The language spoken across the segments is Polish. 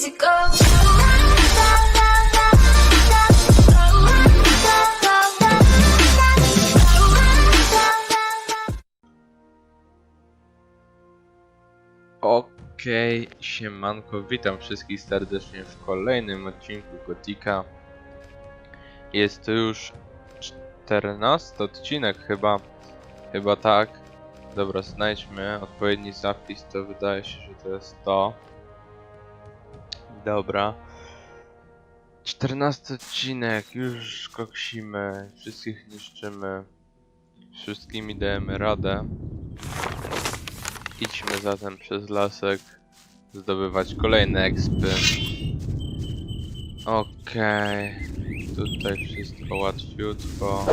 easy go. Okej, siemanko, witam wszystkich serdecznie w kolejnym odcinku Gotika. Jest to już 14 odcinek chyba, chyba tak. Dobra, znajdźmy odpowiedni zapis, to wydaje się, że to jest to. Dobra. 14 odcinek, już koksimy, wszystkich niszczymy, wszystkimi dajemy radę. Idźmy zatem przez lasek zdobywać kolejne expy. Okej, tutaj wszystko łatwiutko.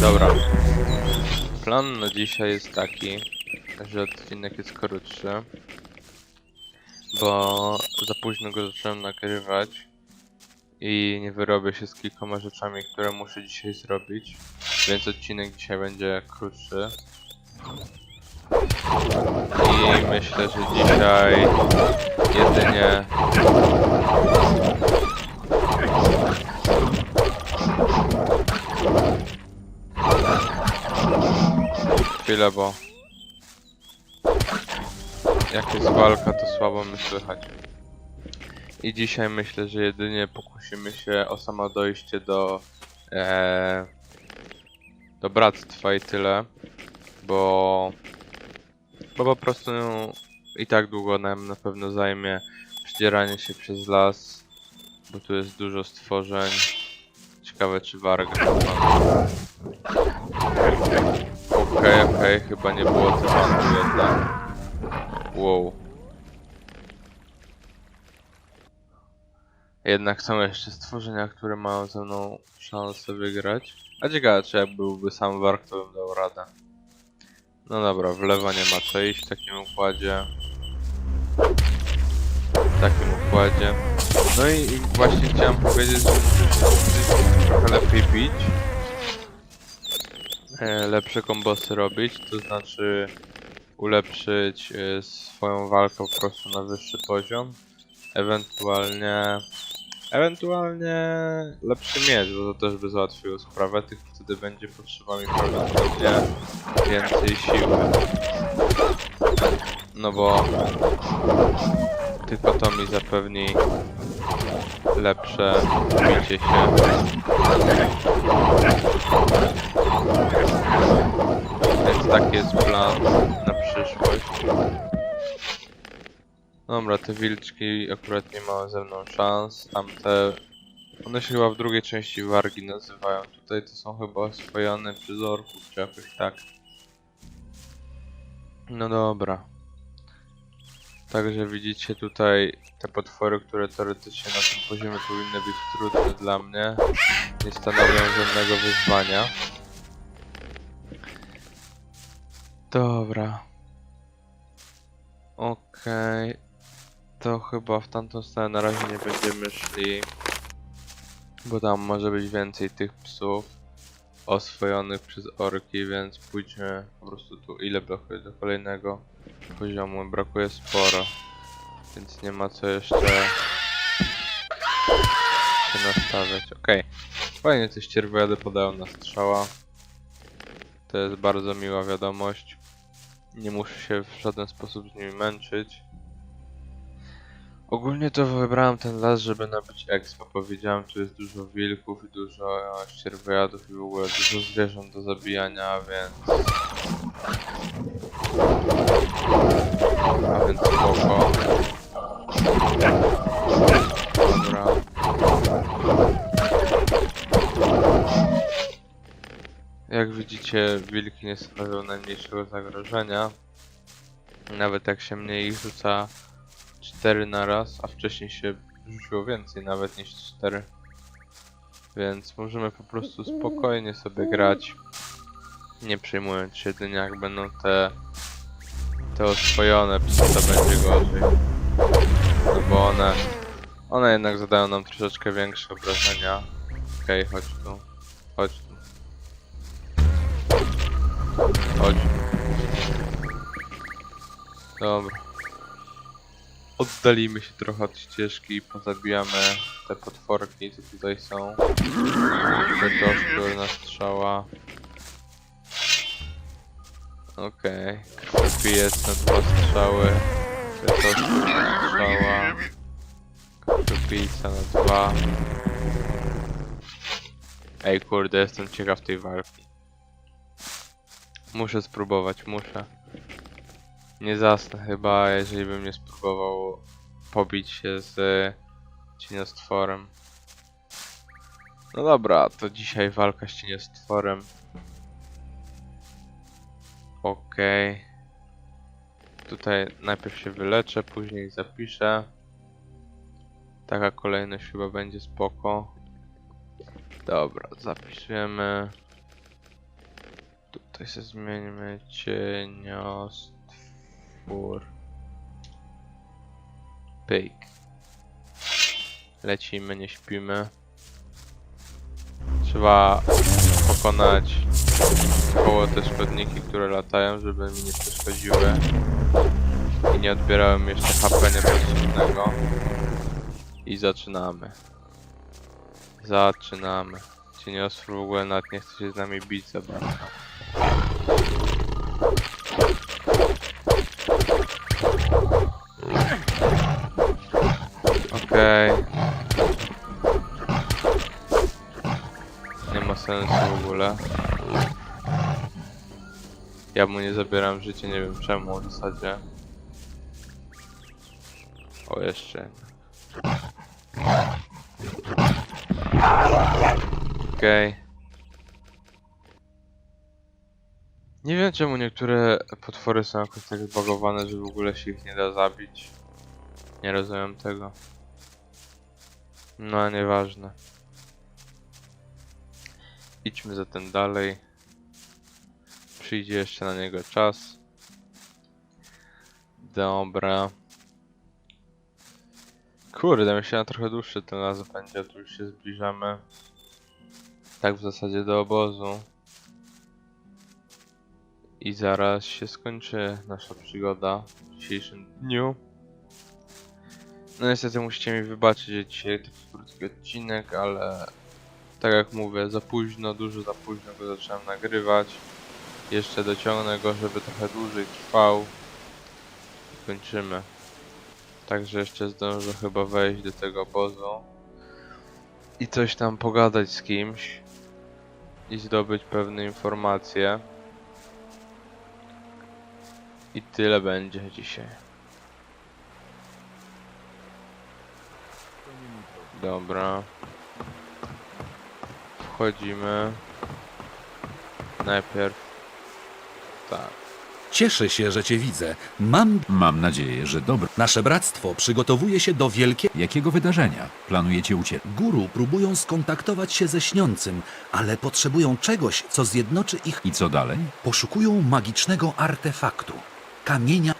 Dobra. Plan na dzisiaj jest taki, że odcinek jest krótszy, bo za późno go zacząłem nagrywać i nie wyrobię się z kilkoma rzeczami, które muszę dzisiaj zrobić, więc odcinek dzisiaj będzie krótszy. I myślę, że dzisiaj jedynie chwilę, bo jak jest walka, to słabo my słychać. I dzisiaj myślę, że jedynie pokusimy się o samo dojście do e, do bractwa i tyle, bo bo po prostu i tak długo nam na pewno zajmie przedzieranie się przez las, bo tu jest dużo stworzeń. Ciekawe czy warga. Okej, okej, chyba nie było tematu jednak. Wow. Jednak są jeszcze stworzenia, które mają ze mną szansę wygrać. A ciekawe, czy jak byłby sam Warg, to bym dał radę. No dobra, w lewo nie ma co iść w takim układzie. W takim układzie. No i, i właśnie chciałem powiedzieć, że trochę lepiej bić e, lepsze kombosy robić, to znaczy ulepszyć e, swoją walkę po prostu na wyższy poziom. Ewentualnie ewentualnie lepszy miecz, bo to też by załatwiło sprawę, tylko wtedy będzie potrzeba mi prawdopodobnie więcej siły. No bo tylko to mi zapewni lepsze bicie się. Więc taki jest plan na przyszłość. Dobra, te wilczki akurat nie mają ze mną szans. Tamte... One się chyba w drugiej części wargi nazywają. Tutaj to są chyba oswojone przez orków, czy jakoś tak. No dobra. Także widzicie tutaj te potwory, które teoretycznie na tym poziomie powinny być trudne dla mnie. Nie stanowią żadnego wyzwania. Dobra. Okej. To chyba w tamtą stronę na razie nie będziemy szli. Bo tam może być więcej tych psów oswojonych przez orki, więc pójdźmy po prostu tu. Ile brakuje do kolejnego poziomu? Brakuje sporo. Więc nie ma co jeszcze się nastawiać. Okej. Fajnie te ścierwojady podają na strzała. To jest bardzo miła wiadomość. Nie muszę się w żaden sposób z nimi męczyć. Ogólnie to wybrałem ten las, żeby nabyć expo. Powiedziałem, tu jest dużo wilków i dużo ścierwojadów i w ogóle dużo zwierząt do zabijania, więc... A więc spoko. Dobra. Jak widzicie, wilki nie stanowią najmniejszego zagrożenia. Nawet jak się mnie ich rzuca 4 na raz, a wcześniej się rzuciło więcej nawet niż 4. Więc możemy po prostu spokojnie sobie grać, nie przejmując się jedynie jak będą te te oswojone to będzie gorzej. No bo one... One jednak zadają nam troszeczkę większe obrażenia. Okej, chodź tu. Chodź tu. Chodź. Dobra. Oddalimy się trochę od ścieżki i pozabijamy te potworki, co tutaj są. Te na strzała. Okej. Okay. jest na dwa strzały. Doszły na strzała. Krwiopijca na dwa. Ej kurde, jestem ciekaw tej walki. Muszę spróbować, muszę. Nie zasnę chyba, jeżeli bym nie spróbował pobić się z cieniostworem. No dobra, to dzisiaj walka z cieniostworem. Okej. Tutaj najpierw się wyleczę, później zapiszę. Taka kolejność chyba będzie spoko. Dobra, zapisujemy. Tutaj się zmieńmy cieniostwór. Pyk. Lecimy, nie śpimy. Trzeba pokonać koło te szkodniki, które latają, żeby mi nie przeszkodziły. I nie odbierały mi jeszcze HP niepotrzebnego. I zaczynamy. Zaczynamy. Cieniostwór w ogóle nawet nie chce się z nami bić za bardzo. Okej. Nie ma sensu w ogóle. Ja mu nie zabieram życia, nie wiem czemu w zasadzie. O, jeszcze. Okej. Nie wiem czemu niektóre potwory są jakoś tak zbagowane, że w ogóle się ich nie da zabić. Nie rozumiem tego. No, nieważne. Idźmy zatem dalej. Przyjdzie jeszcze na niego czas. Dobra. Kurde, myślałem trochę dłuższy ten raz będzie, tu już się zbliżamy. Tak w zasadzie do obozu. I zaraz się skończy nasza przygoda w dzisiejszym dniu. No niestety musicie mi wybaczyć, że dzisiaj taki krótki odcinek, ale tak jak mówię, za późno, dużo za późno go zacząłem nagrywać. Jeszcze dociągnę go, żeby trochę dłużej trwał. I kończymy. Także jeszcze zdążę chyba wejść do tego obozu. I coś tam pogadać z kimś. I zdobyć pewne informacje. I tyle będzie dzisiaj. Dobra. Wchodzimy. Najpierw. Tak. Cieszę się, że cię widzę. Mam. Mam nadzieję, że dobro. Nasze bractwo przygotowuje się do wielkiego. Jakiego wydarzenia planujecie uciec? Guru próbują skontaktować się ze śniącym, ale potrzebują czegoś, co zjednoczy ich. I co dalej? Poszukują magicznego artefaktu. Kamienia.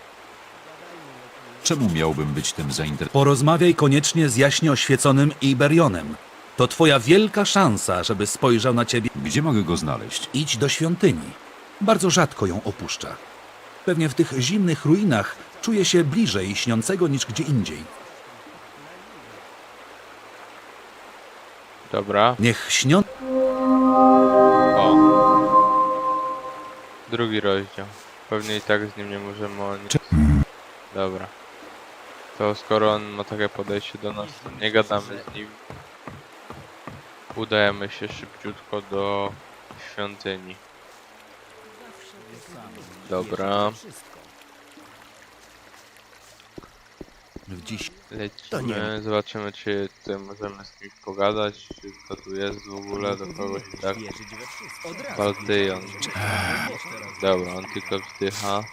Czemu miałbym być tym zainteresowany? Porozmawiaj koniecznie z jaśnie oświeconym Iberionem. To twoja wielka szansa, żeby spojrzał na ciebie. Gdzie mogę go znaleźć? Idź do świątyni. Bardzo rzadko ją opuszcza. Pewnie w tych zimnych ruinach czuje się bliżej śniącego niż gdzie indziej. Dobra. Niech śnią... O. Drugi rozdział. Pewnie i tak z nim nie możemy o nic. Dobra. To skoro on ma takie podejście do nas, to nie gadamy z nim. Udajemy się szybciutko do świątyni. Dobra. W dziś Lecimy, zobaczymy czy tutaj możemy z kimś pogadać, czy kto tu jest w ogóle, do kogoś i tak. Baltyjon. Dobra, on tylko wzdycha.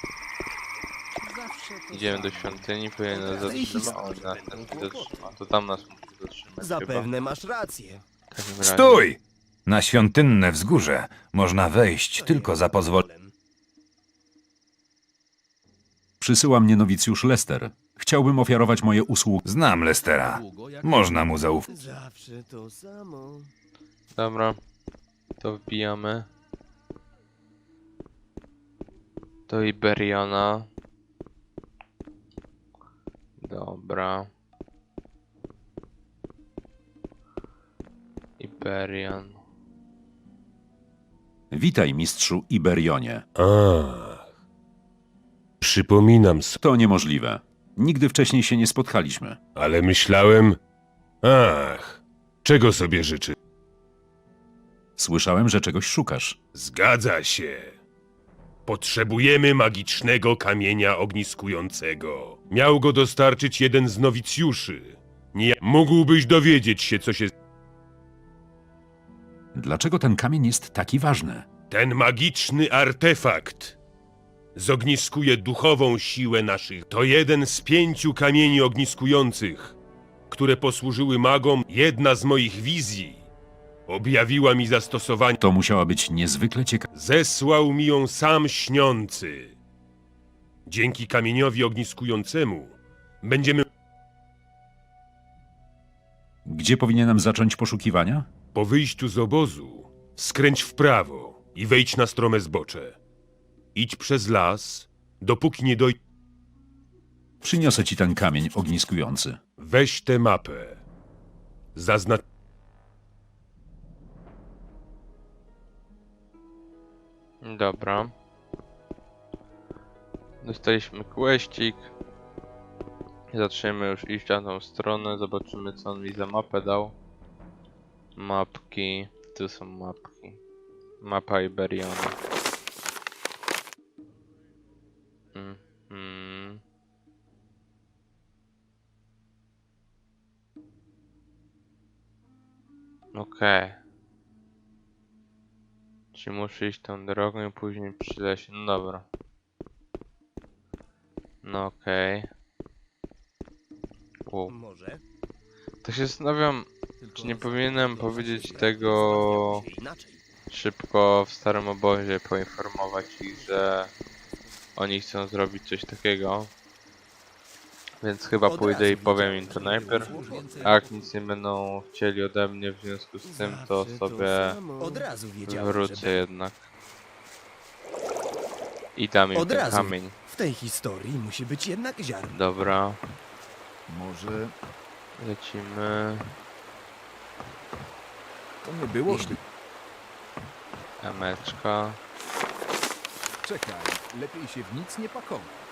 Idziemy do świątyni, powinien nas zatrzyma, nas to tam nas musi zatrzymać. Zapewne masz rację. W takim razie. Stój! Na świątynne wzgórze można wejść tylko za pozwoleniem. Przysyła mnie nowicjusz Lester. Chciałbym ofiarować moje usługi. Znam Lestera. Można mu zaufać. Zawsze to samo. Dobra. To wbijamy. Do Iberiona. Dobra. Iberion. Witaj, mistrzu Iberionie. Ach. Przypominam sobie, To niemożliwe. Nigdy wcześniej się nie spotkaliśmy. ale myślałem... Ach, czego sobie życzy? Słyszałem, że czegoś szukasz. Zgadza się. Potrzebujemy magicznego kamienia ogniskującego. Miał go dostarczyć jeden z nowicjuszy. Nie mógłbyś dowiedzieć się, co się... Dlaczego ten kamień jest taki ważny? Ten magiczny artefakt zogniskuje duchową siłę naszych. To jeden z pięciu kamieni ogniskujących, które posłużyły magom. Jedna z moich wizji objawiła mi zastosowanie. To musiała być niezwykle ciekawa. Zesłał mi ją sam śniący. Dzięki kamieniowi ogniskującemu będziemy Gdzie powinienem zacząć poszukiwania? po wyjściu z obozu skręć w prawo i wejdź na strome zbocze. Idź przez las, dopóki nie doj... Przyniosę ci ten kamień ogniskujący. Weź tę mapę. Zaznacz... Dobra. Dostaliśmy questik. Zaczniemy już iść na tą stronę. Zobaczymy co on mi za mapę dał. Mapki. Tu są mapki. Mapa Iberiona. Mhm. Okej. Czy muszę iść tą drogą i później przy lesie? No dobra. No okej. Wow. Może. Tak się zastanawiam, czy nie powinienem powiedzieć tego szybko w starym obozie, poinformować ich, że oni chcą zrobić coś takiego. Więc chyba pójdę i powiem im to najpierw. A jak nic nie będą chcieli ode mnie w związku z tym, to sobie. Od razu wiedziałem, wrócę że jednak. I dam im Od ten razu. kamień. w tej historii musi być jednak ziarno. Dobra, Może lecimy. to nie było... Emeczka. Czekaj, lepiej się w nic nie pakować.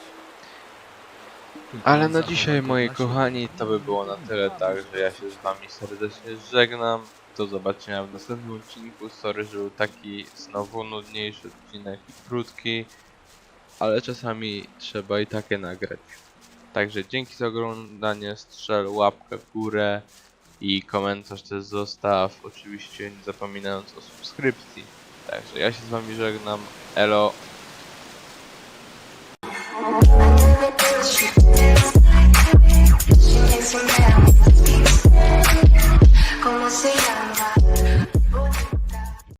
Ale na dzisiaj, moi kochani, to by było na tyle tak, że ja się z wami serdecznie żegnam. Do zobaczenia w następnym odcinku. Sorry, że był taki znowu nudniejszy odcinek i krótki, ale czasami trzeba i takie nagrać. Także dzięki za oglądanie, strzel łapkę w górę i komentarz też zostaw, oczywiście nie zapominając o subskrypcji. Także ja się z wami żegnam, elo, ¿Cómo se llama?